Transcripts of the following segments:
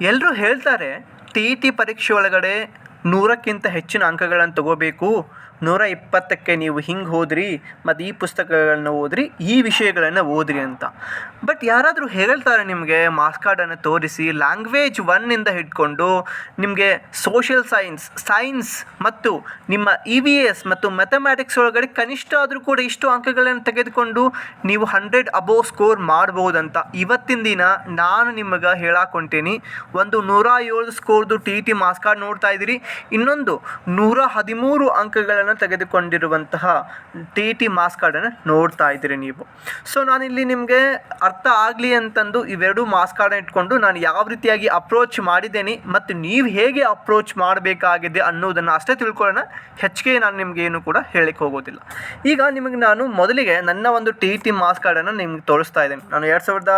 ಎಲ್ಲರೂ ಹೇಳ್ತಾರೆ T E T ಪರೀಕ್ಷೆ ಒಳಗಡೆ ನೂರಕ್ಕಿಂತ ಹೆಚ್ಚಿನ ಅಂಕಗಳನ್ನು ತಗೋಬೇಕು. ನೂರ ಇಪ್ಪತ್ತಕ್ಕೆ ನೀವು ಹಿಂಗೆ ಹೋದ್ರಿ, ಮತ್ತು ಈ ಪುಸ್ತಕಗಳನ್ನ ಓದ್ರಿ, ಈ ವಿಷಯಗಳನ್ನು ಓದ್ರಿ ಅಂತ. ಬಟ್ ಯಾರಾದರೂ ಹೇಳ್ತಾರೆ ನಿಮಗೆ, ಮಾರ್ಕ್ಸ್ ಕಾರ್ಡನ್ನು ತೋರಿಸಿ, ಲ್ಯಾಂಗ್ವೇಜ್ ಒನ್ನಿಂದ ಹಿಡ್ಕೊಂಡು ನಿಮಗೆ ಸೋಷಿಯಲ್ ಸೈನ್ಸ್ ಸೈನ್ಸ್ ಮತ್ತು ನಿಮ್ಮ ಇ ವಿ ಎಸ್ ಮತ್ತು ಮ್ಯಾಥಮ್ಯಾಟಿಕ್ಸ್ ಒಳಗಡೆ ಕನಿಷ್ಠ ಆದರೂ ಕೂಡ ಇಷ್ಟು ಅಂಕಗಳನ್ನು ತೆಗೆದುಕೊಂಡು ನೀವು ಹಂಡ್ರೆಡ್ ಅಬೋವ್ ಸ್ಕೋರ್ ಮಾಡ್ಬೋದಂತ ಇವತ್ತಿನ ದಿನ ನಾನು ನಿಮಗೆ ಹೇಳಾಕೊಂತೀನಿ ಒಂದು ನೂರ ಏಳು ಸ್ಕೋರ್ದು ಟಿ ಟಿ ಮಾರ್ಕ್ಸ್ ಕಾರ್ಡ್ ನೋಡ್ತಾ ಇದ್ದೀರಿ. ಇನ್ನೊಂದು ನೂರ ಹದಿಮೂರು ಅಂಕಗಳನ್ನು ತೆಗೆದುಕೊಂಡಿರುವಂತಹ ಟಿ ಟಿ ಮಾರ್ಕ್ಸ್ ಕಾರ್ಡನ್ನು ನೋಡ್ತಾ ಇದ್ದೀರಿ ನೀವು. ಸೊ ನಾನಿಲ್ಲಿ ನಿಮಗೆ ಅರ್ಥ ಆಗಲಿ ಅಂತಂದು ಇವೆರಡು ಮಾರ್ಕ್ಸ್ ಕಾರ್ಡನ್ನು ಇಟ್ಕೊಂಡು ನಾನು ಯಾವ ರೀತಿಯಾಗಿ ಅಪ್ರೋಚ್ ಮಾಡಿದ್ದೇನೆ ಮತ್ತು ನೀವು ಹೇಗೆ ಅಪ್ರೋಚ್ ಮಾಡಬೇಕಾಗಿದೆ ಅನ್ನೋದನ್ನು ಅಷ್ಟೇ ತಿಳ್ಕೊಳ್ಳೋಣ. ಹೆಚ್ಚಿಗೆ ನಾನು ನಿಮಗೆ ಏನು ಕೂಡ ಹೇಳಲಿಕ್ಕೆ ಹೋಗೋದಿಲ್ಲ. ಈಗ ನಿಮಗೆ ನಾನು ಮೊದಲಿಗೆ ನನ್ನ ಒಂದು ಟಿ ಟಿ ಮಾರ್ಕ್ಸ್ ಕಾರ್ಡನ್ನು ನಿಮ್ಗೆ ತೋರಿಸ್ತಾ ಇದ್ದೇನೆ. ನಾನು ಎರಡು ಸಾವಿರದ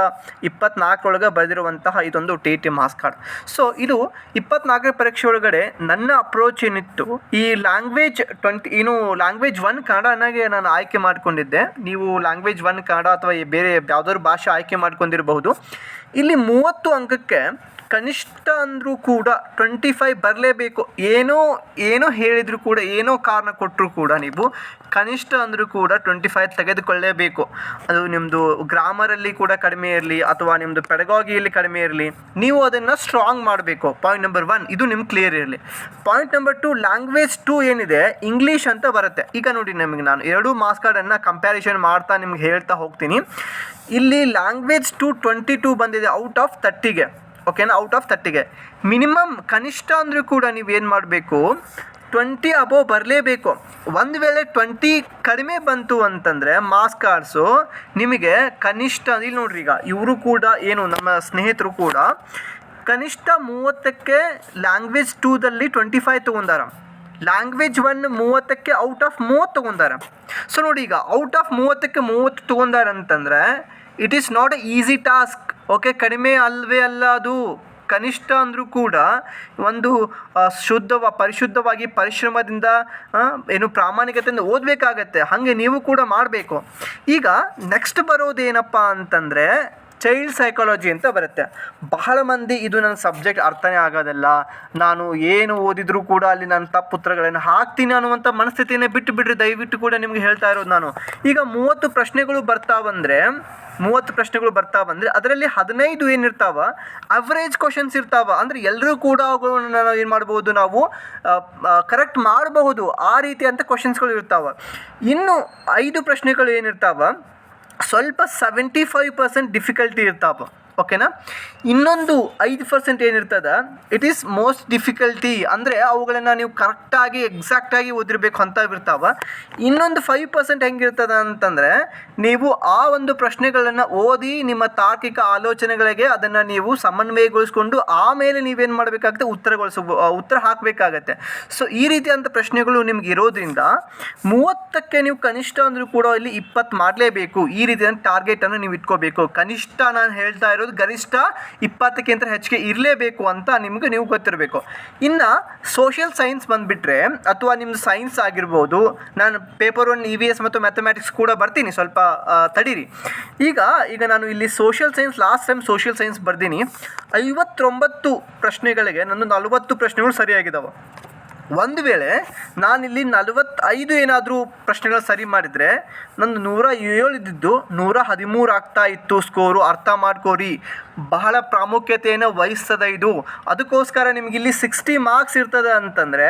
ಇಪ್ಪತ್ನಾಲ್ಕರೊಳಗೆ ಬರೆದಿರುವಂತಹ ಇದೊಂದು T T marks card so ಇದು ಇಪ್ಪತ್ನಾಲ್ಕರ ಪರೀಕ್ಷೆ ಒಳಗಡೆ ನನ್ನ ಅಪ್ರೋಚ್ ಏನಿತ್ತು? ಈ ಲ್ಯಾಂಗ್ವೇಜ್ ಟ್ವೆಂಟಿ ಏನು ಲ್ಯಾಂಗ್ವೇಜ್ ಒನ್ ಕನ್ನಡನಾಗೆ ನಾನು ಆಯ್ಕೆ ಮಾಡಿಕೊಂಡಿದ್ದೆ. ನೀವು ಲ್ಯಾಂಗ್ವೇಜ್ ಒನ್ ಕನ್ನಡ ಅಥವಾ ಬೇರೆ ಯಾವುದಾದ್ರು ಭಾಷೆ ಆಯ್ಕೆ ಮಾಡ್ಕೊಂಡಿರಬಹುದು. ಇಲ್ಲಿ ಮೂವತ್ತು ಅಂಕಕ್ಕೆ ಕನಿಷ್ಠ ಅಂದರೂ ಕೂಡ ಟ್ವೆಂಟಿ ಫೈವ್ ಬರಲೇಬೇಕು. ಏನೋ ಏನೋ ಹೇಳಿದರೂ ಕೂಡ, ಏನೋ ಕಾರಣ ಕೊಟ್ಟರು ಕೂಡ ನೀವು ಕನಿಷ್ಠ ಅಂದರೂ ಕೂಡ ಟ್ವೆಂಟಿ ಫೈವ್ ತೆಗೆದುಕೊಳ್ಳೇಬೇಕು. ಅದು ನಿಮ್ಮದು ಗ್ರಾಮರಲ್ಲಿ ಕೂಡ ಕಡಿಮೆ ಇರಲಿ ಅಥವಾ ನಿಮ್ಮದು ಪೆಡಗಾಗಿಯಲ್ಲಿ ಕಡಿಮೆ ಇರಲಿ, ನೀವು ಅದನ್ನು ಸ್ಟ್ರಾಂಗ್ ಮಾಡಬೇಕು. ಪಾಯಿಂಟ್ ನಂಬರ್ ಒನ್ ಇದು ನಿಮ್ಗೆ ಕ್ಲಿಯರ್ ಇರಲಿ. Point number two language two ಏನಿದೆ ಇಂಗ್ಲೀಷ್ ಅಂತ ಬರುತ್ತೆ. ಈಗ ನೋಡಿ ನಿಮಗೆ ನಾನು ಎರಡೂ ಮಾರ್ಕ್ಸ್ ಕಾರ್ಡನ್ನು ಕಂಪ್ಯಾರಿಷನ್ ಮಾಡ್ತಾ ನಿಮ್ಗೆ ಹೇಳ್ತಾ ಹೋಗ್ತೀನಿ. ಇಲ್ಲಿ ಲ್ಯಾಂಗ್ವೇಜ್ ಟು ಟ್ವೆಂಟಿ ಟೂ ಬಂದಿದೆ ಔಟ್ ಆಫ್ ತರ್ಟಿಗೆ ಓಕೆನಾ ಔಟ್ ಆಫ್ ತರ್ಟಿಗೆ ಮಿನಿಮಮ್ ಕನಿಷ್ಠ ಅಂದರೂ ಕೂಡ ನೀವೇನು ಮಾಡಬೇಕು? ಟ್ವೆಂಟಿ ಅಬೋವ್ ಬರಲೇಬೇಕು. ಒಂದು ವೇಳೆ ಟ್ವೆಂಟಿ ಕಡಿಮೆ ಬಂತು ಅಂತಂದರೆ ಮಾಸ್ ಕಾರ್ಡ್ಸು ನಿಮಗೆ ಕನಿಷ್ಠ, ಇಲ್ಲಿ ನೋಡ್ರಿ ಈಗ, ಇವರು ಕೂಡ ಏನು, ನಮ್ಮ ಸ್ನೇಹಿತರು ಕೂಡ ಕನಿಷ್ಠ ಮೂವತ್ತಕ್ಕೆ ಲ್ಯಾಂಗ್ವೇಜ್ ಟೂದಲ್ಲಿ ಟ್ವೆಂಟಿ ಫೈವ್ ತೊಗೊಂಡಾರ. ಲ್ಯಾಂಗ್ವೇಜ್ ಒನ್ ಮೂವತ್ತಕ್ಕೆ ಔಟ್ ಆಫ್ ಮೂವತ್ತು ತೊಗೊಂಡಾರ. ಸೊ ನೋಡಿ ಈಗ ಔಟ್ ಆಫ್ ಮೂವತ್ತಕ್ಕೆ ಮೂವತ್ತು ತೊಗೊಂಡಾರ ಅಂತಂದರೆ it is not a easy task okay, ಕಡಿಮೆ ಅಲ್ವೇ ಅಲ್ಲ ಅದು. ಕನಿಷ್ಠ ಅಂದರೂ ಕೂಡ ಒಂದು ಶುದ್ಧವ, ಪರಿಶುದ್ಧವಾಗಿ ಪರಿಶ್ರಮದಿಂದ ಏನು ಪ್ರಾಮಾಣಿಕತೆಯಿಂದ ಓದಬೇಕಾಗತ್ತೆ. ಹಾಗೆ ನೀವು ಕೂಡ ಮಾಡಬೇಕು. ಈಗ ನೆಕ್ಸ್ಟ್ ಬರೋದೇನಪ್ಪ ಅಂತಂದರೆ ಚೈಲ್ಡ್ ಸೈಕಾಲಜಿ ಅಂತ ಬರುತ್ತೆ. ಬಹಳ ಮಂದಿ ಇದು ನನ್ನ ಸಬ್ಜೆಕ್ಟ್ ಅರ್ಥನೇ ಆಗೋದಿಲ್ಲ. ನಾನು ಏನು ಓದಿದರೂ ಕೂಡ ಅಲ್ಲಿ ನಾನು ತಪ್ಪು ಉತ್ತರಗಳನ್ನು ಹಾಕ್ತೀನಿ ಅನ್ನುವಂಥ ಮನಸ್ಥಿತಿಯನ್ನೇ ಬಿಟ್ಟು ಬಿಡ್ರಿ. ದಯವಿಟ್ಟು ಕೂಡ ನಿಮ್ಗೆ ಹೇಳ್ತಾ ಇರೋದು ನಾನು. ಈಗ ಮೂವತ್ತು ಪ್ರಶ್ನೆಗಳು ಬರ್ತಾ ಬಂದರೆ, ಮೂವತ್ತು ಪ್ರಶ್ನೆಗಳು ಬರ್ತಾ ಬಂದರೆ ಅದರಲ್ಲಿ ಹದಿನೈದು ಏನಿರ್ತಾವ? ಅವರೇಜ್ ಕ್ವಶನ್ಸ್ ಇರ್ತಾವ. ಅಂದರೆ ಎಲ್ಲರೂ ಕೂಡ ಅವುಗಳನ್ನ ನಾವು ಏನು ಮಾಡ್ಬೋದು ನಾವು ಕರೆಕ್ಟ್ ಮಾಡಬಹುದು. ಆ ರೀತಿಯಂಥ ಕ್ವಶನ್ಸ್ಗಳು ಇರ್ತಾವ. ಇನ್ನು ಐದು ಪ್ರಶ್ನೆಗಳು ಏನಿರ್ತಾವ? ಸ್ವಲ್ಪ ಸೆವೆಂಟಿ ಫೈವ್ ಪರ್ಸೆಂಟ್ ಡಿಫಿಕಲ್ಟಿ ಇರ್ತಾವ ಓಕೆನಾ? ಇನ್ನೊಂದು ಐದು ಪರ್ಸೆಂಟ್ ಏನಿರ್ತದೆ? ಇಟ್ ಈಸ್ ಮೋಸ್ಟ್ ಡಿಫಿಕಲ್ಟಿ ಅಂದರೆ ಅವುಗಳನ್ನು ನೀವು ಕರೆಕ್ಟಾಗಿ ಎಕ್ಸಾಕ್ಟಾಗಿ ಓದಿರಬೇಕು ಅಂತ ಇರ್ತಾವ. ಇನ್ನೊಂದು ಫೈವ್ ಪರ್ಸೆಂಟ್ ಹೆಂಗಿರ್ತದೆ ಅಂತಂದರೆ, ನೀವು ಆ ಒಂದು ಪ್ರಶ್ನೆಗಳನ್ನು ಓದಿ ನಿಮ್ಮ ತಾರ್ಕಿಕ ಆಲೋಚನೆಗಳಿಗೆ ಅದನ್ನು ನೀವು ಸಮನ್ವಯಗೊಳಿಸ್ಕೊಂಡು ಆಮೇಲೆ ನೀವೇನು ಮಾಡಬೇಕಾಗುತ್ತೆ? ಉತ್ತರಗೊಳಿಸ ಉತ್ತರ ಹಾಕಬೇಕಾಗತ್ತೆ. ಸೊ ಈ ರೀತಿಯಾದಂಥ ಪ್ರಶ್ನೆಗಳು ನಿಮ್ಗೆ ಇರೋದ್ರಿಂದ ಮೂವತ್ತಕ್ಕೆ ನೀವು ಕನಿಷ್ಠ ಅಂದರೂ ಕೂಡ ಇಲ್ಲಿ ಇಪ್ಪತ್ತು ಮಾಡಲೇಬೇಕು. ಈ ರೀತಿಯಾದ ಟಾರ್ಗೆಟನ್ನು ನೀವು ಇಟ್ಕೋಬೇಕು. ಕನಿಷ್ಠ ನಾನು ಹೇಳ್ತಾ ಇರೋದು ಗರಿಷ್ಠ ಇಪ್ಪತ್ತಕ್ಕಿಂತ ಹೆಚ್ಚಿಗೆ ಇರಲೇಬೇಕು ಅಂತ ನಿಮಗೆ ನೀವು ಗೊತ್ತಿರಬೇಕು. ಇನ್ನು ಸೋಷಿಯಲ್ ಸೈನ್ಸ್ ಬಂದುಬಿಟ್ರೆ ಅಥವಾ ನಿಮ್ಮದು ಸೈನ್ಸ್ ಆಗಿರ್ಬೋದು, ನಾನು paper one E V S ಮತ್ತು ಮ್ಯಾಥಮೆಟಿಕ್ಸ್ ಕೂಡ ಬರ್ತೀನಿ, ಸ್ವಲ್ಪ ತಡೀರಿ. ಈಗ ಈಗ ನಾನು ಇಲ್ಲಿ social science last time social science ಬರ್ದೀನಿ. ಐವತ್ತೊಂಬತ್ತು ಪ್ರಶ್ನೆಗಳಿಗೆ ನನ್ನ ನಲವತ್ತು ಪ್ರಶ್ನೆಗಳು ಸರಿಯಾಗಿದ್ದಾವೆ ಒಂದು ವೇಳೆ ನಾನಿಲ್ಲಿ ನಲವತ್ತೈದು ಏನಾದರೂ ಪ್ರಶ್ನೆಗಳು ಸರಿ ಮಾಡಿದರೆ ನಂದು ನೂರ ಏಳು ಇದ್ದಿದ್ದು ನೂರ ಹದಿಮೂರು ಆಗ್ತಾ ಇತ್ತು ಸ್ಕೋರು ಅರ್ಥ ಮಾಡ್ಕೋರಿ. ಬಹಳ ಪ್ರಾಮುಖ್ಯತೆಯನ್ನು ವಹಿಸ್ತದೆ ಇದು. ಅದಕ್ಕೋಸ್ಕರ ನಿಮ್ಗೆ ಇಲ್ಲಿ ಸಿಕ್ಸ್ಟಿ ಮಾರ್ಕ್ಸ್ ಇರ್ತದೆ ಅಂತಂದರೆ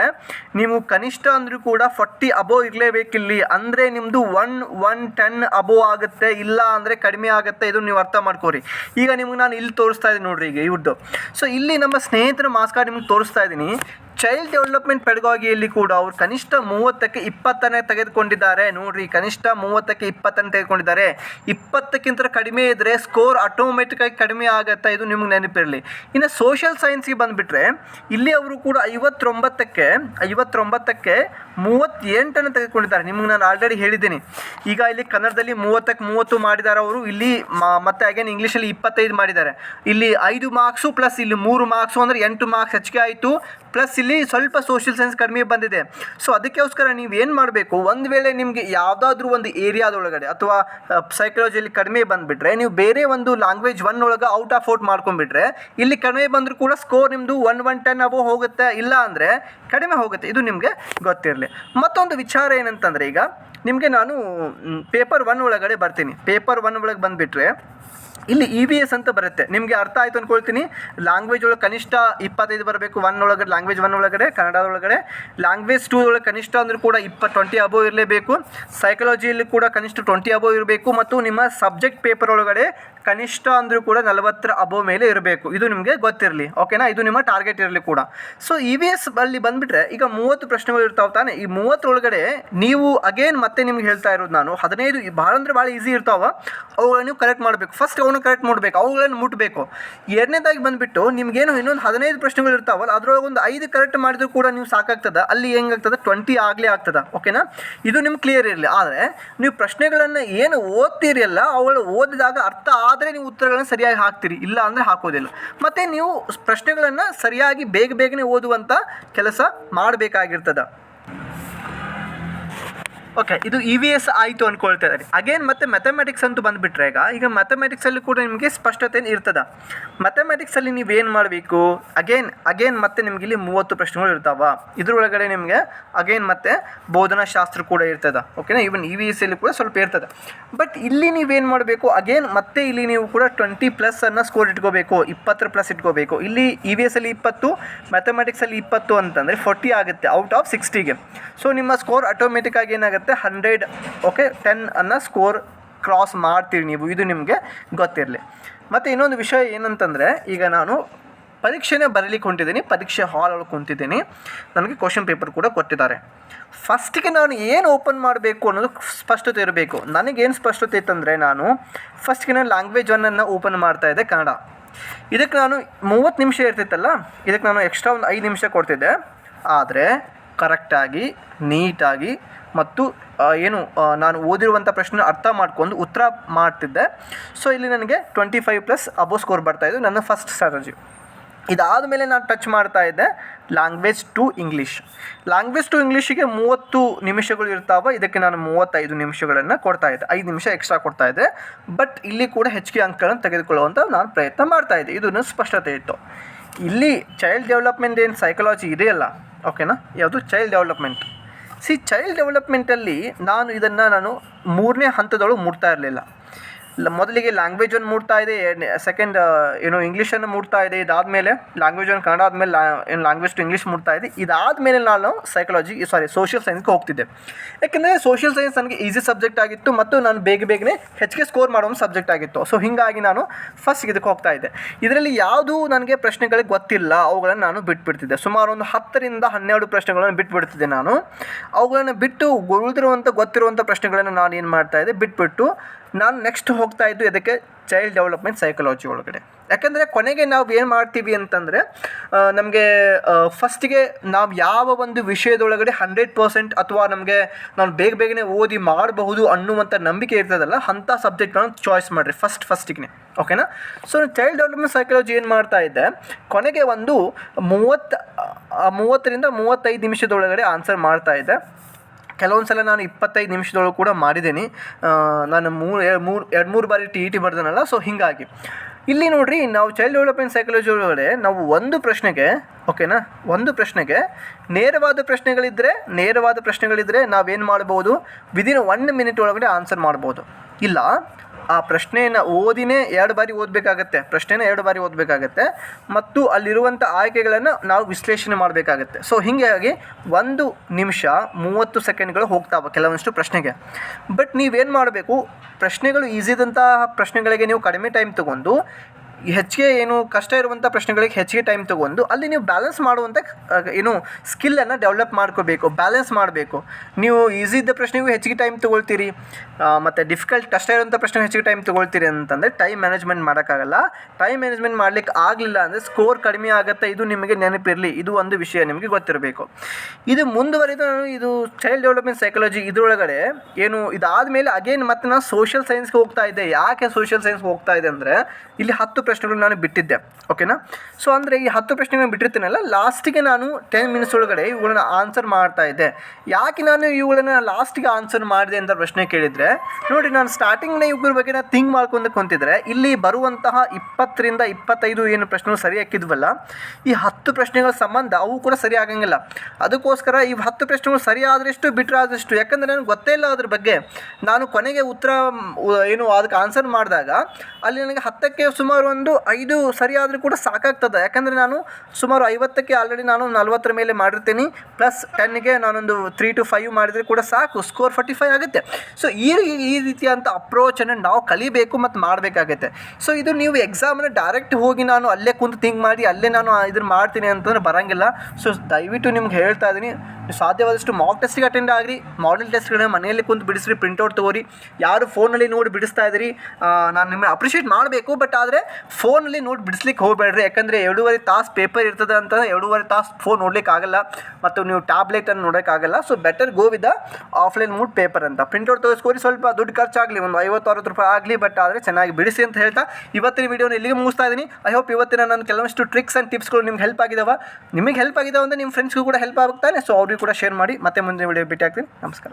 ನೀವು ಕನಿಷ್ಠ ಅಂದರೂ ಕೂಡ ಫಾರ್ಟಿ ಅಬೋವ್ ಇರಲೇಬೇಕಿಲ್ಲಿ. ಅಂದರೆ ನಿಮ್ಮದು ಒನ್ ಒನ್ ಟೆನ್ ಅಬೋವ್ ಆಗುತ್ತೆ, ಇಲ್ಲ ಅಂದರೆ ಕಡಿಮೆ ಆಗುತ್ತೆ, ಇದು ನೀವು ಅರ್ಥ ಮಾಡ್ಕೋರಿ. ಈಗ ನಿಮ್ಗೆ ನಾನು ಇಲ್ಲಿ ತೋರಿಸ್ತಾ ಇದ್ದೀನಿ ನೋಡ್ರಿ ಈಗ ಇವ್ರದ್ದು ಸೊ ಇಲ್ಲಿ ನಮ್ಮ ಸ್ನೇಹಿತರ ಕಾರ್ಡ್ ನಿಮ್ಗೆ ತೋರಿಸ್ತಾ ಇದ್ದೀನಿ. ಚೈಲ್ಡ್ ಡೆವಲಪ್ಮೆಂಟ್ ಪೆಡಗಾಗಿಯಲ್ಲಿ ಕೂಡ ಅವರು ಕನಿಷ್ಠ ಮೂವತ್ತಕ್ಕೆ ಇಪ್ಪತ್ತನೇ ತೆಗೆದುಕೊಂಡಿದ್ದಾರೆ. ನೋಡ್ರಿ, ಕನಿಷ್ಠ ಮೂವತ್ತಕ್ಕೆ ಇಪ್ಪತ್ತನ್ನು ತೆಗೆದುಕೊಂಡಿದ್ದಾರೆ. ಇಪ್ಪತ್ತಕ್ಕಿಂತ ಕಡಿಮೆ ಇದ್ದರೆ ಸ್ಕೋರ್ ಆಟೋಮೆಟಿಕ್ ಆಗಿ ಕಡಿಮೆ ಆಗುತ್ತೆ, ಇದು ನಿಮ್ಗೆ ನೆನಪಿರಲಿ. ಇನ್ನು ಸೋಷಿಯಲ್ ಸೈನ್ಸ್ಗೆ ಬಂದುಬಿಟ್ರೆ, ಇಲ್ಲಿ ಅವರು ಕೂಡ ಐವತ್ತೊಂಬತ್ತಕ್ಕೆ ಐವತ್ತೊಂಬತ್ತಕ್ಕೆ ಮೂವತ್ತೆಂಟನ್ನು ತೆಗೆದುಕೊಂಡಿದ್ದಾರೆ. ನಿಮ್ಗೆ ನಾನು ಆಲ್ರೆಡಿ ಹೇಳಿದ್ದೀನಿ. ಈಗ ಇಲ್ಲಿ ಕನ್ನಡದಲ್ಲಿ ಮೂವತ್ತಕ್ಕೆ ಮೂವತ್ತು ಮಾಡಿದ್ದಾರೆ ಅವರು. ಇಲ್ಲಿ ಮತ್ತೆ ಅಗೇನ್ ಇಂಗ್ಲೀಷಲ್ಲಿ ಇಪ್ಪತ್ತೈದು ಮಾಡಿದ್ದಾರೆ. ಇಲ್ಲಿ ಐದು ಮಾರ್ಕ್ಸು ಪ್ಲಸ್ ಇಲ್ಲಿ ಮೂರು ಮಾರ್ಕ್ಸು ಅಂದರೆ ಎಂಟು ಮಾರ್ಕ್ಸ್ ಹೆಚ್ಚಿಗೆ ಆಯಿತು. ಪ್ಲಸ್ ಇಲ್ಲಿ ಇಲ್ಲಿ ಸ್ವಲ್ಪ ಸೋಷಿಯಲ್ ಸೈನ್ಸ್ ಕಡಿಮೆ ಬಂದಿದೆ. ಸೊ ಅದಕ್ಕೋಸ್ಕರ ನೀವು ಏನು ಮಾಡಬೇಕು? ಒಂದು ವೇಳೆ ನಿಮಗೆ ಯಾವುದಾದ್ರೂ ಒಂದು ಏರಿಯಾದೊಳಗಡೆ ಅಥವಾ ಸೈಕಾಲಜಿಯಲ್ಲಿ ಕಡಿಮೆ ಬಂದುಬಿಟ್ರೆ, ನೀವು ಬೇರೆ ಒಂದು ಲ್ಯಾಂಗ್ವೇಜ್ ಒನ್ ಒಳಗೆ ಔಟ್ ಆಫ್ ಔಟ್ ಮಾಡ್ಕೊಂಡ್ಬಿಟ್ರೆ, ಇಲ್ಲಿ ಕಡಿಮೆ ಬಂದರೂ ಕೂಡ ಸ್ಕೋರ್ ನಿಮ್ಮದು ಒನ್ ಒನ್ ಟೆನ್ ಅಬೋ ಹೋಗುತ್ತೆ. ಇಲ್ಲ ಅಂದರೆ ಕಡಿಮೆ ಹೋಗುತ್ತೆ. ಇದು ನಿಮಗೆ ಗೊತ್ತಿರಲಿ. ಮತ್ತೊಂದು ವಿಚಾರ ಏನಂತಂದರೆ ಈಗ, ನಿಮಗೆ ನಾನು ಪೇಪರ್ ಒನ್ ಒಳಗಡೆ ಬರ್ತೀನಿ. ಪೇಪರ್ ಒನ್ ಒಳಗೆ ಬಂದುಬಿಟ್ರೆ ಇಲ್ಲಿ ಇ ವಿ ಎಸ್ ಅಂತ ಬರುತ್ತೆ. ನಿಮಗೆ ಅರ್ಥ ಆಯ್ತು ಅಂದ್ಕೊಳ್ತೀನಿ ಲ್ಯಾಂಗ್ವೇಜ್ ಒಳಗೆ ಕನಿಷ್ಠ ಇಪ್ಪತ್ತೈದು ಬರಬೇಕು ಒನ್ ಒಳಗಡೆ ಲ್ಯಾಂಗ್ವೇಜ್ ಒನ್ ಒಳಗಡೆ ಕನ್ನಡದೊಳಗಡೆ ಲ್ಯಾಂಗ್ವೇಜ್ ಟೂ ಒಳಗೆ ಕನಿಷ್ಠ ಅಂದರೂ ಕೂಡ ಇಪ್ಪತ್ತು ಟ್ವೆಂಟಿ ಅಬೋವ್ ಇರಲೇಬೇಕು. ಸೈಕಾಲಜಿಯಲ್ಲಿ ಕೂಡ ಕನಿಷ್ಠ ಟ್ವೆಂಟಿ ಅಬೋವ್ ಇರಬೇಕು ಮತ್ತು ನಿಮ್ಮ ಸಬ್ಜೆಕ್ಟ್ ಪೇಪರ್ ಒಳಗಡೆ ಕನಿಷ್ಠ ಅಂದರೂ ಕೂಡ ನಲವತ್ತರ ಅಬೋವ್ ಮೇಲೆ ಇರಬೇಕು. ಇದು ನಿಮಗೆ ಗೊತ್ತಿರಲಿ. ಓಕೆನಾ ಇದು ನಿಮ್ಮ ಟಾರ್ಗೆಟ್ ಇರಲಿ ಕೂಡ. ಸೊ ಇ ವಿ ಎಸ್ ಅಲ್ಲಿ ಬಂದುಬಿಟ್ರೆ ಈಗ ಮೂವತ್ತು ಪ್ರಶ್ನೆಗಳು ಇರ್ತಾವೆ ತಾನೆ. ಈ ಮೂವತ್ತರೊಳಗಡೆ ನೀವು ಅಗೇನ್ ಮತ್ತೆ ನಿಮ್ಗೆ ಹೇಳ್ತಾ ಇರೋದು ನಾನು. ಹದಿನೈದು, ಭಾಳ ಅಂದರೆ ಭಾಳ ಈಸಿ ಇರ್ತಾವ. ಅವುಗಳನ್ನ ನೀವು ಕಲೆಕ್ಟ್ ಮಾಡಬೇಕು. ಫಸ್ಟ್ ಅವನು ಕರೆಕ್ಟ್ ಮಾಡಬೇಕು, ಅವುಗಳನ್ನು ಮುಟ್ಟಬೇಕು ಎರಡನೇದಾಗಿ ಬಂದುಬಿಟ್ಟು ನಿಮ್ಗೇನು ಇನ್ನೊಂದು ಹದಿನೈದು ಪ್ರಶ್ನೆಗಳು ಇರ್ತಾವಲ್ಲ ಅದರೊಳಗೆ ಒಂದು ಐದು ಕರೆಕ್ಟ್ ಮಾಡಿದ್ರು ಕೂಡ ನೀವು ಸಾಕಾಗ್ತದ? ಅಲ್ಲಿ ಹೆಂಗಾಗ್ತದೆ? ಟ್ವೆಂಟಿ ಆಗಲೇ ಆಗ್ತದ ಓಕೆನಾ ಇದು ನಿಮ್ಗೆ ಕ್ಲಿಯರ್ ಇರಲಿ. ಆದರೆ ನೀವು ಪ್ರಶ್ನೆಗಳನ್ನು ಏನು ಓದ್ತೀರಿ ಅಲ್ಲ ಅವುಗಳು ಓದಿದಾಗ ಅರ್ಥ ಆದರೆ ನೀವು ಉತ್ತರಗಳನ್ನು ಸರಿಯಾಗಿ ಹಾಕ್ತೀರಿ, ಇಲ್ಲ ಅಂದರೆ ಹಾಕೋದಿಲ್ಲ. ಮತ್ತು ನೀವು ಪ್ರಶ್ನೆಗಳನ್ನು ಸರಿಯಾಗಿ ಬೇಗ ಬೇಗನೆ ಓದುವಂಥ ಕೆಲಸ ಮಾಡಬೇಕಾಗಿರ್ತದ. ಓಕೆ ಇದು ಇ ವಿ ಎಸ್ ಆಯಿತು ಅಂದ್ಕೊಳ್ತಾ ಇದ್ದಾರೆ ಅಗೇನ್ ಮತ್ತೆ ಮ್ಯಾಥಮೆಟಿಕ್ಸ್ ಅಂತೂ ಬಂದುಬಿಟ್ರೆ ಈಗ ಈಗ ಮ್ಯಾಥಮೆಟಿಕ್ಸಲ್ಲಿ ಕೂಡ ನಿಮಗೆ ಸ್ಪಷ್ಟತೆ ಇರ್ತದ. ಮ್ಯಾಥಮೆಟಿಕ್ಸಲ್ಲಿ ನೀವು ಏನು ಮಾಡಬೇಕು? ಅಗೇನ್ ಅಗೇನ್ ಮತ್ತೆ ನಿಮಗೆ ಇಲ್ಲಿ ಮೂವತ್ತು ಪ್ರಶ್ನೆಗಳು ಇರ್ತಾವ. ಇದರೊಳಗಡೆ ನಿಮಗೆ ಅಗೇನ್ ಮತ್ತೆ ಬೋಧನಾ ಶಾಸ್ತ್ರ ಕೂಡ ಇರ್ತದ. ಓಕೆನಾ ಇವನ್ ಇ ವಿ ಎಸ್ ಅಲ್ಲಿ ಕೂಡ ಸ್ವಲ್ಪ ಇರ್ತದೆ. ಬಟ್ ಇಲ್ಲಿ ನೀವೇನು ಮಾಡಬೇಕು? ಅಗೇನ್ ಮತ್ತೆ ಇಲ್ಲಿ ನೀವು ಕೂಡ ಟ್ವೆಂಟಿ ಪ್ಲಸ್ ಅನ್ನ ಸ್ಕೋರ್ ಇಟ್ಕೋಬೇಕು. ಇಪ್ಪತ್ತರ ಪ್ಲಸ್ ಇಟ್ಕೋಬೇಕು. ಇಲ್ಲಿ ಇ ವಿ ಎಸ್ ಅಲ್ಲಿ ಇಪ್ಪತ್ತು ಮ್ಯಾಥಮೆಟಿಕ್ಸಲ್ಲಿ ಇಪ್ಪತ್ತು ಅಂತಂದರೆ ಫೋರ್ಟಿ ಆಗುತ್ತೆ ಔಟ್ ಆಫ್ ಸಿಕ್ಸ್ಟಿಗೆ ಸೊ ನಿಮ್ಮ ಸ್ಕೋರ್ ಆಟೋಮೆಟಿಕ್ ಆಗಿ ಏನಾಗುತ್ತೆ ಹಂಡ್ರೆಡ್ ಓಕೆ ಟೆನ್ ಅನ್ನು ಸ್ಕೋರ್ ಕ್ರಾಸ್ ಮಾಡ್ತೀರಿ ನೀವು. ಇದು ನಿಮಗೆ ಗೊತ್ತಿರಲಿ. ಮತ್ತು ಇನ್ನೊಂದು ವಿಷಯ ಏನಂತಂದರೆ, ಈಗ ನಾನು ಪರೀಕ್ಷೆನೇ ಬರಲಿಕ್ಕೆ ಹೊಂಟಿದ್ದೀನಿ, ಪರೀಕ್ಷೆ ಹಾಲ್ ಒಳಗೆ ಕುಂತಿದ್ದೀನಿ. ನನಗೆ ಕ್ವಶನ್ ಪೇಪರ್ ಕೂಡ ಕೊಟ್ಟಿದ್ದಾರೆ. ಫಸ್ಟಿಗೆ ನಾನು ಏನು ಓಪನ್ ಮಾಡಬೇಕು ಅನ್ನೋದು ಸ್ಪಷ್ಟತೆ ಇರಬೇಕು. ನನಗೇನು ಸ್ಪಷ್ಟತೆ ಇತ್ತಂದರೆ ನಾನು ಫಸ್ಟಿಗೆ ನಾನು ಲ್ಯಾಂಗ್ವೇಜ್ ಒನ್ನನ್ನು ಓಪನ್ ಮಾಡ್ತಾ ಇದ್ದೆ ಕನ್ನಡ. ಇದಕ್ಕೆ ನಾನು ಮೂವತ್ತು ನಿಮಿಷ ಇರ್ತಿತ್ತಲ್ಲ, ಇದಕ್ಕೆ ನಾನು ಎಕ್ಸ್ಟ್ರಾ ಒಂದು ಐದು ನಿಮಿಷ ಕೊಡ್ತಿದ್ದೆ. ಆದರೆ ಕರೆಕ್ಟಾಗಿ ನೀಟಾಗಿ ಮತ್ತು ಏನು ನಾನು ಓದಿರುವಂಥ ಪ್ರಶ್ನೆ ಅರ್ಥ ಮಾಡ್ಕೊಂಡು ಉತ್ತರ ಮಾಡ್ತಿದ್ದೆ. ಸೊ ಇಲ್ಲಿ ನನಗೆ twenty five plus above score ಬರ್ತಾಯಿದ್ದು ನನ್ನ ಫಸ್ಟ್ ಸ್ಟ್ರಾಟಜಿ ಇದಾದ ಮೇಲೆ ನಾನು ಟಚ್ ಮಾಡ್ತಾ ಇದ್ದೆ language to English language to ಇಂಗ್ಲೀಷಿಗೆ ಮೂವತ್ತು ನಿಮಿಷಗಳು ಇರ್ತಾವೆ. ಇದಕ್ಕೆ ನಾನು ಮೂವತ್ತೈದು ನಿಮಿಷಗಳನ್ನು ಕೊಡ್ತಾ ಇದ್ದೆ. ಐದು ನಿಮಿಷ ಎಕ್ಸ್ಟ್ರಾ ಕೊಡ್ತಾ ಇದ್ದೆ. ಬಟ್ ಇಲ್ಲಿ ಕೂಡ ಹೆಚ್ಚಿಗೆ ಅಂಕಗಳನ್ನು ತೆಗೆದುಕೊಳ್ಳುವಂಥ ನಾನು ಪ್ರಯತ್ನ ಮಾಡ್ತಾ ಇದ್ದೆ. ಇದು ನನ್ನ ಸ್ಪಷ್ಟತೆ ಇತ್ತು. ಇಲ್ಲಿ ಚೈಲ್ಡ್ ಡೆವಲಪ್ಮೆಂಟ್ ಏನು ಸೈಕಾಲಜಿ ಇದೆಯಲ್ಲ ಓಕೆನಾ ಯಾವುದು ಚೈಲ್ಡ್ ಡೆವಲಪ್ಮೆಂಟ್ ಸಿ ಚೈಲ್ಡ್ ಡೆವಲಪ್ಮೆಂಟಲ್ಲಿ ನಾನು ಇದನ್ನು ನಾನು ಮೂರನೇ ಹಂತದೊಳಗೆ ಮುಟ್ತಾ ಇರಲಿಲ್ಲ. ಮೊದಲಿಗೆ ಲ್ಯಾಂಗ್ವೇಜ್ ಒಂದು ಮೂಡ್ತಾ ಇದೆ ಸೆಕೆಂಡ್ ಏನು ಇಂಗ್ಲೀಷನ್ನು ಮೂಡ್ತಾ ಇದೆ, ಇದಾದಮೇಲೆ ಲ್ಯಾಂಗ್ವೇಜ್ ಒಂದು ಕನ್ನಡ ಆದಮೇಲೆ ಏನು ಲ್ಯಾಂಗ್ವೇಜ್ ಟು ಇಂಗ್ಲೀಷ್ ಮೂಡ್ತಾ ಇದೆ. ಇದಾದಮೇಲೆ ನಾನು ಸೈಕಾಲಜಿ ಸಾರಿ ಸೋಷಿಯಲ್ ಸೈನ್ಸ್ಗೆ ಹೋಗ್ತಿದ್ದೆ. ಯಾಕೆಂದರೆ ಸೋಷಿಯಲ್ ಸೈನ್ಸ್ ನನಗೆ ಈಸಿ ಸಬ್ಜೆಕ್ಟ್ ಆಗಿತ್ತು ಮತ್ತು ನಾನು ಬೇಗ ಬೇಗನೆ ಹೆಚ್ಚಿಗೆ ಸ್ಕೋರ್ ಮಾಡೋ ಒಂದು ಸಬ್ಜೆಕ್ಟ್ ಆಗಿತ್ತು. ಸೊ ಹೀಗಾಗಿ ನಾನು ಫಸ್ಟ್ ಇದಕ್ಕೆ ಹೋಗ್ತಾ ಇದ್ದೆ. ಇದರಲ್ಲಿ ಯಾವುದು ನನಗೆ ಪ್ರಶ್ನೆಗಳಿಗೆ ಗೊತ್ತಿಲ್ಲ. ಅವುಗಳನ್ನು ನಾನು ಬಿಟ್ಬಿಡ್ತಿದ್ದೆ. ಸುಮಾರು ಒಂದು ಹತ್ತರಿಂದ ಹನ್ನೆರಡು ಪ್ರಶ್ನೆಗಳನ್ನು ಬಿಟ್ಬಿಡ್ತಿದ್ದೆ ನಾನು. ಅವುಗಳನ್ನು ಬಿಟ್ಟು ಉಳಿದಿರುವಂಥ ಗೊತ್ತಿರುವಂಥ ಪ್ರಶ್ನೆಗಳನ್ನು ನಾನು ಏನು ಮಾಡ್ತಾ ಇದ್ದೆ? ಬಿಟ್ಬಿಟ್ಟು ನಾನು ನೆಕ್ಸ್ಟ್ ಹೋಗ್ತಾ ಇದ್ದು ಇದಕ್ಕೆ ಚೈಲ್ಡ್ ಡೆವಲಪ್ಮೆಂಟ್ ಸೈಕಾಲಜಿ ಒಳಗಡೆ. ಯಾಕೆಂದರೆ ಕೊನೆಗೆ ನಾವು ಏನು ಮಾಡ್ತೀವಿ ಅಂತಂದರೆ ನಮಗೆ ಫಸ್ಟಿಗೆ ನಾವು ಯಾವ ಒಂದು ವಿಷಯದೊಳಗಡೆ ಹಂಡ್ರೆಡ್ ಪರ್ಸೆಂಟ್ ಅಥವಾ ನಮಗೆ ನಾನು ಬೇಗ ಬೇಗನೆ ಓದಿ ಮಾಡಬಹುದು ಅನ್ನುವಂಥ ನಂಬಿಕೆ ಇರ್ತದಲ್ಲ, ಅಂಥ ಸಬ್ಜೆಕ್ಟ್ಗಳನ್ನು ಚಾಯ್ಸ್ ಮಾಡಿರಿ ಫಸ್ಟ್ ಫಸ್ಟಿಗೆ ಓಕೆನಾ ಸೊ ಚೈಲ್ಡ್ ಡೆವಲಪ್ಮೆಂಟ್ ಸೈಕಾಲಜಿ ಏನು ಮಾಡ್ತಾ ಇದ್ದೆ, ಕೊನೆಗೆ ಒಂದು ಮೂವತ್ತು ಮೂವತ್ತರಿಂದ ಮೂವತ್ತೈದು ನಿಮಿಷದೊಳಗಡೆ ಆನ್ಸರ್ ಮಾಡ್ತಾ ಇದ್ದೆ. ಕೆಲವೊಂದು ಸಲ ನಾನು ಇಪ್ಪತ್ತೈದು ನಿಮಿಷದೊಳಗೆ ಕೂಡ ಮಾಡಿದ್ದೀನಿ. ನಾನು ಮೂರು ಮೂರು, ಎರಡು, ಮೂರು ಬಾರಿ ಟಿ ಇ ಟಿ ಬರ್ದನಲ್ಲ ಸೊ ಹೀಗಾಗಿ. ಇಲ್ಲಿ ನೋಡ್ರಿ, ನಾವು ಚೈಲ್ಡ್ ಡೆವಲಪ್ಮೆಂಟ್ ಸೈಕಾಲಜಿ ಒಳಗಡೆ ನಾವು ಒಂದು ಪ್ರಶ್ನೆಗೆ ಓಕೆನಾ ಒಂದು ಪ್ರಶ್ನೆಗೆ ನೇರವಾದ ಪ್ರಶ್ನೆಗಳಿದ್ದರೆ ನೇರವಾದ ಪ್ರಶ್ನೆಗಳಿದ್ದರೆ ನಾವೇನು ಮಾಡ್ಬೋದು? ವಿದಿನ್ ಒನ್ ಮಿನಿಟ್ ಒಳಗಡೆ ಆನ್ಸರ್ ಮಾಡ್ಬೋದು. ಇಲ್ಲ ಆ ಪ್ರಶ್ನೆಯನ್ನು ಓದಿನೇ ಎರಡು ಬಾರಿ ಓದಬೇಕಾಗತ್ತೆ. ಪ್ರಶ್ನೆನ ಎರಡು ಬಾರಿ ಓದಬೇಕಾಗತ್ತೆ. ಮತ್ತು ಅಲ್ಲಿರುವಂಥ ಆಯ್ಕೆಗಳನ್ನು ನಾವು ವಿಶ್ಲೇಷಣೆ ಮಾಡಬೇಕಾಗತ್ತೆ. ಸೊ ಹೀಗಾಗಿ ಒಂದು ನಿಮಿಷ, ಮೂವತ್ತು ಸೆಕೆಂಡ್ಗಳು ಹೋಗ್ತಾವೆ ಕೆಲವೊಂದಿಷ್ಟು ಪ್ರಶ್ನೆಗೆ. ಬಟ್ ನೀವೇನು ಮಾಡಬೇಕು? ಪ್ರಶ್ನೆಗಳು ಈಸಿದಂತಹ ಪ್ರಶ್ನೆಗಳಿಗೆ ನೀವು ಕಡಿಮೆ ಟೈಮ್ ತೊಗೊಂಡು ಹೆಚ್ಚಿಗೆ ಏನು ಕಷ್ಟ ಇರುವಂಥ ಪ್ರಶ್ನೆಗಳಿಗೆ ಹೆಚ್ಚಿಗೆ ಟೈಮ್ ತೊಗೊಂಡು ಅಲ್ಲಿ ನೀವು ಬ್ಯಾಲೆನ್ಸ್ ಮಾಡುವಂಥ ಏನು ಸ್ಕಿಲ್ಲನ್ನು ಡೆವಲಪ್ ಮಾಡ್ಕೋಬೇಕು ಬ್ಯಾಲೆನ್ಸ್ ಮಾಡಬೇಕು. ನೀವು ಈಸಿ ಇದ್ದ ಪ್ರಶ್ನೆಗೂ ಹೆಚ್ಚಿಗೆ ಟೈಮ್ ತೊಗೊಳ್ತೀರಿ. ಮತ್ತು ಡಿಫಿಕಲ್ಟ್ ಕಷ್ಟ ಇರುವಂಥ ಪ್ರಶ್ನೆಗೂ ಹೆಚ್ಚಿಗೆ ಟೈಮ್ ತೊಗೊಳ್ತೀರಿ ಅಂತಂದರೆ ಟೈಮ್ ಮ್ಯಾನೇಜ್ಮೆಂಟ್ ಮಾಡೋಕ್ಕಾಗಲ್ಲ. ಟೈಮ್ ಮ್ಯಾನೇಜ್ಮೆಂಟ್ ಮಾಡ್ಲಿಕ್ಕೆ ಆಗಲಿಲ್ಲ ಅಂದರೆ ಸ್ಕೋರ್ ಕಡಿಮೆ ಆಗುತ್ತೆ. ಇದು ನಿಮಗೆ ನೆನಪಿರಲಿ. ಇದು ಒಂದು ವಿಷಯ ನಿಮಗೆ ಗೊತ್ತಿರಬೇಕು. ಇದು ಮುಂದುವರೆದು ನಾನು ಇದು ಚೈಲ್ಡ್ ಡೆವಲಪ್ಮೆಂಟ್ ಸೈಕಾಲಜಿ ಇದರೊಳಗಡೆ ಏನು ಇದಾದ ಮೇಲೆ ಅಗೇನ್ ಮತ್ತೆ ನಾನು ಸೋಷಿಯಲ್ ಸೈನ್ಸ್ಗೆ ಹೋಗ್ತಾ ಇದ್ದೆ. ಯಾಕೆ ಸೋಷಿಯಲ್ ಸೈನ್ಸ್ಗೆ ಹೋಗ್ತಾ ಇದೆ ಅಂದರೆ ಇಲ್ಲಿ ಹತ್ತು ಪ್ರಶ್ನೆಗಳು ನಾನು ಬಿಟ್ಟಿದ್ದೆ ಓಕೆನಾ ಸೊ ಅಂದರೆ ಈ ಹತ್ತು ಪ್ರಶ್ನೆಗಳನ್ನ ಬಿಟ್ಟಿರ್ತೀನಲ್ಲ ಲಾಸ್ಟಿಗೆ ನಾನು ಟೆನ್ ಮಿನಿಟ್ಸ್ ಒಳಗಡೆ ಇವುಗಳನ್ನ ಆನ್ಸರ್ ಮಾಡ್ತಾ ಇದ್ದೆ. ಯಾಕೆ ನಾನು ಇವುಗಳನ್ನ ಲಾಸ್ಟಿಗೆ ಆನ್ಸರ್ ಮಾಡಿದೆ ಅಂತ ಪ್ರಶ್ನೆ ಕೇಳಿದರೆ, ನೋಡಿ ನಾನು ಸ್ಟಾರ್ಟಿಂಗ್ನ ಇವುಗಳ ಬಗ್ಗೆ ನಾನು ಥಿಂಕ್ ಮಾಡ್ಕೊಂಡು ಕುಂತಿದ್ರೆ, ಇಲ್ಲಿ ಬರುವಂತಹ ಇಪ್ಪತ್ತರಿಂದ ಇಪ್ಪತ್ತೈದು ಏನು ಪ್ರಶ್ನೆಗಳು ಸರಿ ಹಾಕಿದ್ವಲ್ಲ, ಈ ಹತ್ತು ಪ್ರಶ್ನೆಗಳ ಸಂಬಂಧ ಅವು ಕೂಡ ಸರಿ ಆಗಂಗಿಲ್ಲ. ಅದಕ್ಕೋಸ್ಕರ ಈ ಹತ್ತು ಪ್ರಶ್ನೆಗಳು ಸರಿ ಆದಷ್ಟು ಬಿಟ್ಟರೆ ಯಾಕಂದರೆ ನನಗೆ ಗೊತ್ತೇ ಇಲ್ಲ ಅದ್ರ ಬಗ್ಗೆ. ನಾನು ಕೊನೆಗೆ ಉತ್ತರ ಏನು ಅದಕ್ಕೆ ಆನ್ಸರ್ ಮಾಡಿದಾಗ, ಅಲ್ಲಿ ನನಗೆ ಹತ್ತಕ್ಕೆ ಸುಮಾರು ಐದು ಸರಿ ಆದರೂ ಕೂಡ ಸಾಕಾಗ್ತದೆ. ಯಾಕಂದರೆ ನಾನು ಸುಮಾರು ಐವತ್ತಕ್ಕೆ ಆಲ್ರೆಡಿ ನಾನು ನಲ್ವತ್ತರ ಮೇಲೆ ಮಾಡಿರ್ತೀನಿ. ಪ್ಲಸ್ ಟೆನ್ಗೆ ನಾನೊಂದು ತ್ರೀ ಟು ಫೈವ್ ಮಾಡಿದರೆ ಕೂಡ ಸಾಕು. ಸ್ಕೋರ್ ಫಾರ್ಟಿ ಫೈವ್ ಆಗುತ್ತೆ. ಸೊ ಈ ಈ ರೀತಿಯಂಥ ಅಪ್ರೋಚನ್ನು ನಾವು ಕಲಿಬೇಕು ಮತ್ತು ಮಾಡಬೇಕಾಗತ್ತೆ. ಸೊ ಇದು ನೀವು ಎಕ್ಸಾಮನ್ನು ಡೈರೆಕ್ಟ್ ಹೋಗಿ ನಾನು ಅಲ್ಲೇ ಕುಂತು ಥಿಂಕ್ ಮಾಡಿ, ಅಲ್ಲೇ ನಾನು ಇದನ್ನು ಮಾಡ್ತೀನಿ ಅಂತಂದ್ರೆ ಬರೋಂಗಿಲ್ಲ. ಸೊ ದಯವಿಟ್ಟು ನಿಮ್ಗೆ ಹೇಳ್ತಾ ಇದ್ದೀನಿ. ಸಾಧ್ಯವಾದಷ್ಟು ಮಾಕ್ ಟೆಸ್ಟಿಗೆ ಅಟೆಂಡ್ ಆಗಿರಿ. ಮಾಡೆಲ್ ಟೆಸ್ಟ್ಗಳನ್ನ ಮನೆಯಲ್ಲಿ ಕುಂತು ಬಿಡಿಸ್ರಿ ಪ್ರಿಂಟೌಟ್ ತಗೋರಿ. ಯಾರು ಫೋನಲ್ಲಿ ನೋಡಿ ಬಿಡಿಸ್ತಾ ಇದ್ದೀರಿ ನಾನು ನಿಮ್ಮನ್ನ ಅಪ್ರಿಷಿಯೇಟ್ ಮಾಡಬೇಕು ಬಟ್ ಆದರೆ ಫೋನಲ್ಲಿ ನೋಡಿ ಬಿಡಿಸ್ಲಿಕ್ಕೆ ಹೋಗಬೇಡ್ರಿ. ಯಾಕಂದರೆ ಎರಡೂವರೆ ತಾಸು ಪೇಪರ್ ಇರ್ತದೆ ಅಂತ ಎರಡೂವರೆ ತಾಸು ಫೋನ್ ನೋಡ್ಲಿಕ್ಕೆ ಆಗಲ್ಲ. ಮತ್ತು ನೀವು ಟ್ಯಾಬ್ಲೆಟನ್ನು ನೋಡೋಕ್ಕಾಗಲ್ಲ so better go with offline mode paper ಅಂತ. ಪ್ರಿಂಟ್ಔಟ್ ತೋರಿಸ್ಕೋರಿ. ಸ್ವಲ್ಪ ದುಡ್ಡು ಖರ್ಚಾಗಲಿ, ಒಂದು ಐವತ್ತು, ಅರವತ್ತು ರೂಪಾಯಿ ಆಗಲಿ ಬಟ್ ಆದರೆ ಚೆನ್ನಾಗಿ ಬಿಡಿಸಿ ಅಂತ ಹೇಳ್ತಾ ಇವತ್ತಿನ ವಿಡಿಯೋನ ಇಲ್ಲಿಗೆ ಮುಗಿಸ್ತಾ ಇದ್ದೀನಿ. ಐ ಹೋಪ್ ಇವತ್ತಿನ ನಾನು ಕೆಲವಷ್ಟು ಟ್ರಿಕ್ಸ್ ಆ್ಯಂಡ್ ಟಿಪ್ಸ್ಗಳು ನಿಮ್ಗೆ ಹೆಲ್ಪ್ ಆಗಿದಾವ. ನಿಮಗೆ ಹೆಲ್ಪ್ ಆಗಿದಾವೆ ಅಂದರೆ ನಿಮ್ಮ ಫ್ರೆಂಡ್ಸ್ಗೂ ಕೂಡ ಹೆಲ್ಪ್ ಆಗುತ್ತಾನೆ. ಸೊ ಅವ್ರಿಗೂ ಕೂಡ ಶೇರ್ ಮಾಡಿ ಮತ್ತೆ ಮುಂದಿನ ವಿಡಿಯೋ ಭೇಟಿ ಆಗ್ತೀನಿ. ನಮಸ್ಕಾರ.